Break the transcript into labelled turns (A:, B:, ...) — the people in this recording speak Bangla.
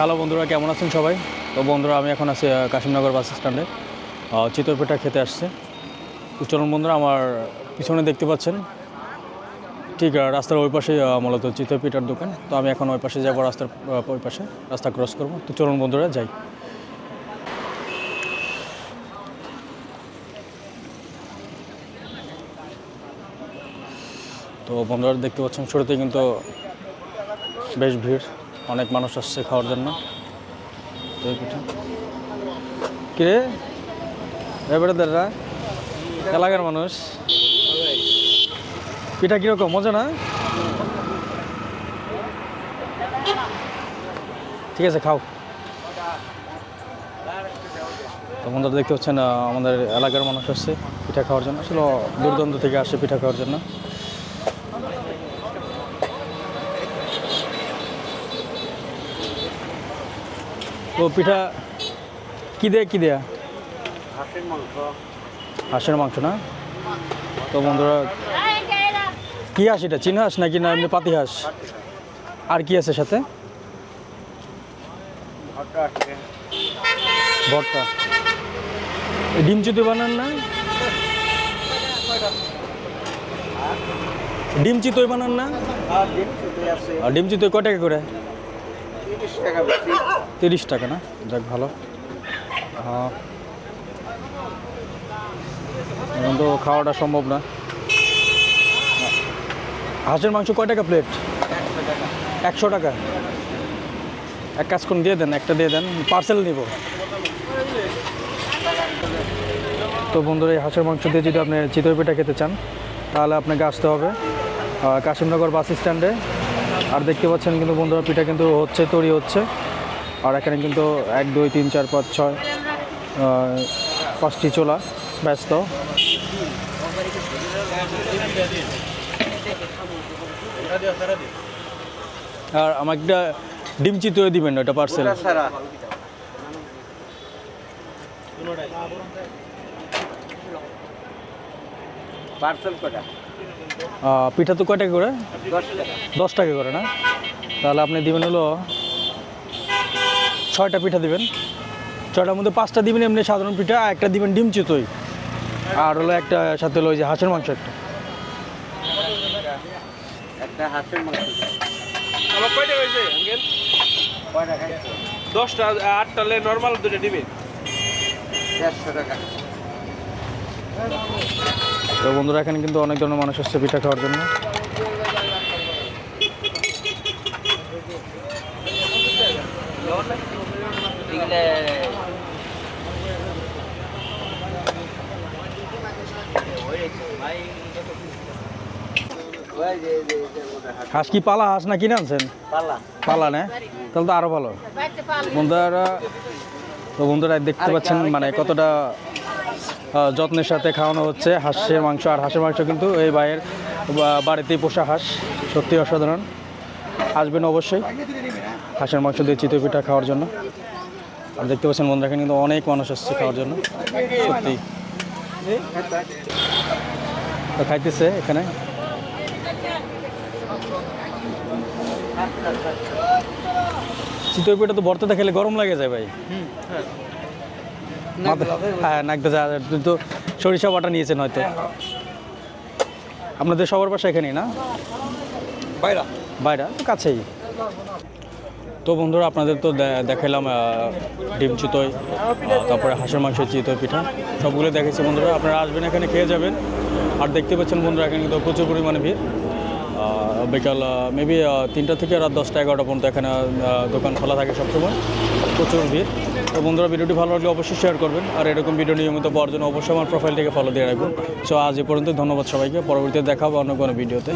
A: হ্যালো বন্ধুরা কেমন আছেন সবাই? তো বন্ধুরা আমি এখন আছি কাশিমনগর বাস স্ট্যান্ডে। আহ, চিতরপিঠা খেতে আসছে। তো চলুন বন্ধুরা আমার পিছনে দেখতে পাচ্ছেন ঠিক রাস্তার ওই পাশে মূলত চিতরপিঠার দোকান। তো আমি এখন ওই পাশে যাব রাস্তার ওই পাশে রাস্তা ক্রস করব। তো চলুন বন্ধুরা যাই। তো বন্ধুরা দেখতে পাচ্ছেন শুরুতে কিন্তু বেশ ভিড়। অনেক মানুষ আসছে খাওয়ার জন্য। এই পিঠা। এলাকার মানুষ। পিঠা কীরকম? মজা না? ঠিক আছে, খাও। তো বন্ধুরা দেখতে পাচ্ছেন আমাদের এলাকার মানুষ আসছে পিঠা খাওয়ার জন্য। আসলে দূরদূরান্ত থেকে আসে পিঠা খাওয়ার জন্য। তো পিঠা কি দেয়া কি দেয়া?
B: হাঁসের মাংস।
A: হাঁসের মাংস না? তো বন্ধুরা কি হাঁস এটা? চীনা হাঁস নাকি না এমনি পাতি হাঁস? আর কি আছে সাথে?
B: ভর্তা
A: ডিম চিতই বানান না? ডিম চিতই বানান না?
B: আর ডিম
A: চিতই কয় টাকা করে?
B: তিরিশ টাকা
A: না? যাক, ভালো। এখন তো খাওয়াটা সম্ভব না। হাঁসের মাংস কয় টাকা প্লেট
B: একশো টাকা।
A: এক কাজ করুন, দিয়ে দেন, একটা দিয়ে দেন পার্সেল নিব। তো বন্ধুরা, এই হাঁসের মাংস দিয়ে যদি আপনি চিতই পিঠা খেতে চান, তাহলে আপনাকে আসতে হবে কাশিমনগর বাস স্ট্যান্ডে। আর দেখতে পাচ্ছেন কিন্তু বন্ধুরা পিঠা কিন্তু হচ্ছে তৈরি হচ্ছে। আর এখানে কিন্তু এক দুই তিন চার পাঁচ ছয় পাঁচটি চোলা ব্যস্ত। আর আমাকে একটা ডিম চিতই দিবেন ওটা পার্সেল
B: পার্সেল কটা?
A: পিঠা তো কয় টাকা করে?
B: দশ টাকা
A: করে না? তাহলে আপনি দিবেন হলো ছয়টা পিঠা দিবেন। ছয়টার মধ্যে পাঁচটা দিবেন এমনি সাধারণ পিঠা আর একটা দিবেন ডিম চিতই। আর হলো একটা সাথে হলো ওই যে হাঁসের মাংস একটা।
B: একটা হাঁসের মাংস।
C: আমার কয়টা হয়েছে আঙ্কেল? দশটা আটটা নর্মাল দুটো দিবে।
B: দেড়শো টাকা।
A: তো বন্ধুরা এখানে কিন্তু অনেক ধরনের মানুষ আসছে পিঠা খাওয়ার জন্য।
B: হাঁস
A: কি পালা হাঁস না কিনে আনছেন?
B: পালা।
A: পালা না? তাহলে তো আরও ভালো। বন্ধুরা তো বন্ধুরা দেখতে পাচ্ছেন মানে কতটা যত্নের সাথে খাওয়ানো হচ্ছে, হাঁসের মাংস, আর হাঁসের মাংস কিন্তু এই ভাইয়ের বাড়িতেই পোষা হাঁস সত্যি অসাধারণ। আসবেন অবশ্যই হাঁসের মাংস দিয়ে চিতই পিঠা খাওয়ার জন্য। আর দেখতে পাচ্ছেন বন্ধুরা রাখেন কিন্তু অনেক মানুষ আসছে খাওয়ার জন্য সত্যি খাইতেছে এখানে। চিতই পিঠা তো ভর্তাতে খেলে গরম লাগে যায় ভাই। মাথা- হ্যাঁ নাকতে যা তুই তো সরিষা বাটা নিয়েছেন হয়তো। আপনাদের সবার বাসা এখানেই না?
B: বাইরা।
A: বাইরা? তো কাছেই। তো বন্ধুরা আপনাদের তো দেখালাম ডিম চিতই তারপরে হাঁসের মাংসের চিতই পিঠা। সবগুলো দেখেছি বন্ধুরা আপনারা আসবেন এখানে খেয়ে যাবেন। আর দেখতে পাচ্ছেন বন্ধুরা এখানে কিন্তু প্রচুর পরিমাণে ভিড়। বিকাল মেবি তিনটা থেকে রাত দশটা এগারোটা পর্যন্ত এখানে দোকান খোলা থাকে সবসময়। প্রচুর ভিড়। তো বন্ধুরা ভিডিওটি ভালো লাগলে অবশ্যই শেয়ার করবেন। আর এরকম ভিডিও নিয়মিত পাওয়ার জন্য অবশ্যই আমার প্রোফাইলটিকে ফলো দিয়ে রাখবেন। সো আজ এ পর্যন্ত ধন্যবাদ সবাইকে। পরবর্তীতে দেখাবো অন্য কোনো ভিডিওতে